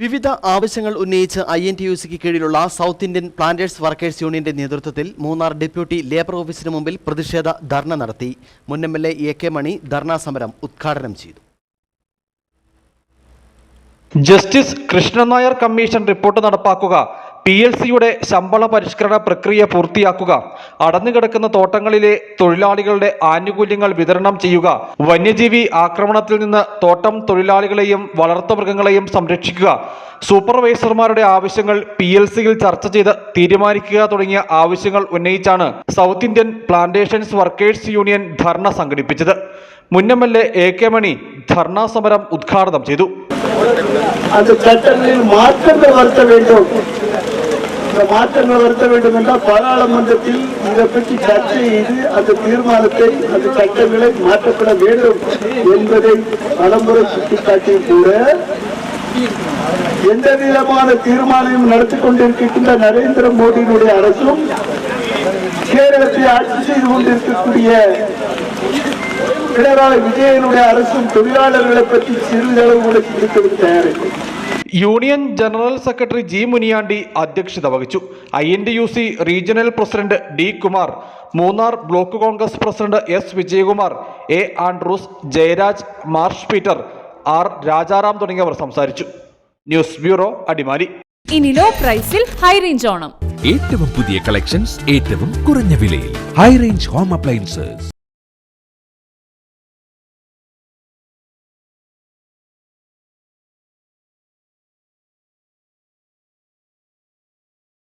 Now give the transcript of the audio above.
വിവിധ ആവശ്യങ്ങൾ ഉന്നയിച്ച് ഐ എൻ ടി യു സിക്ക് കീഴിലുള്ള സൗത്ത് ഇന്ത്യൻ പ്ലാന്റേഴ്സ് വർക്കേഴ്സ് യൂണിയന്റെ നേതൃത്വത്തിൽ മൂന്നാർ ഡെപ്യൂട്ടി ലേബർ ഓഫീസിന് മുമ്പിൽ പ്രതിഷേധ ധർണ നടത്തി. മുൻ M L A K Mani dharna സമരം ഉദ്ഘാടനം ചെയ്തു. Justice Krishnan Nair commission report നടപ്പാക്കുക. പി എൽ സിയുടെ ശമ്പള പരിഷ്കരണ പ്രക്രിയ പൂർത്തിയാക്കുക അടഞ്ഞുകിടക്കുന്ന തോട്ടങ്ങളിലെ തൊഴിലാളികളുടെ ആനുകൂല്യങ്ങൾ വിതരണം ചെയ്യുക വന്യജീവി ആക്രമണത്തിൽ നിന്ന് തോട്ടം തൊഴിലാളികളെയും വളർത്തുമൃഗങ്ങളെയും സംരക്ഷിക്കുക സൂപ്പർവൈസർമാരുടെ ആവശ്യങ്ങൾ പി എൽ സിയിൽ ചർച്ച ചെയ്ത് തീരുമാനിക്കുക തുടങ്ങിയ ആവശ്യങ്ങൾ ഉന്നയിച്ചാണ് South Indian plantations workers union ധർണ സംഘടിപ്പിച്ചത്. മുൻ M L A K Mani dharna സമരം ഉദ്ഘാടനം ചെയ്തു அந்த சட்டங்களில் மாற்றங்கள் வருத்த வேண்டும் இந்த மாற்றங்கள் வருத்த வேண்டும் என்றால் பாராளுமன்றத்தில் இதை பற்றி சர்ச்சை செய்து அந்த தீர்மானத்தை அந்த சட்டங்களை மாற்றப்பட வேண்டும் என்பதை பலமுறை சுட்டிக்காட்டியும் கூட எந்த விதமான தீர்மானம் நடத்தி கொண்டிருக்கின்ற நரேந்திர மோடியினுடைய அரசும் கேரளத்தை ஆட்சி செய்து கொண்டிருக்கக்கூடிய பினராயி விஜயனுடைய அரசும் தொழிலாளர்களை பற்றி சிறிதளவு கூட சிந்திப்பதற்கு தயாரில்லை union general secretary G Muniyandi അധ്യക്ഷത വഹിച്ചു I N D U C regional president D Kumar Munnar block Congress president S Vijayakumar A Andrews Jayaraj Marsh Peter R Rajaram തുടങ്ങിയവർ സംസാരിച്ചു ന്യൂസ് ബ്യൂറോ അടിമാലി ഇനി ലോ പ്രൈസിൽ ഹൈ റേഞ്ച് ഓണം ഏറ്റവും പുതിയ collections ഏറ്റവും കുറഞ്ഞ വിലയിൽ ഹൈ റേഞ്ച് ഹോം അപ്ലയൻസസ്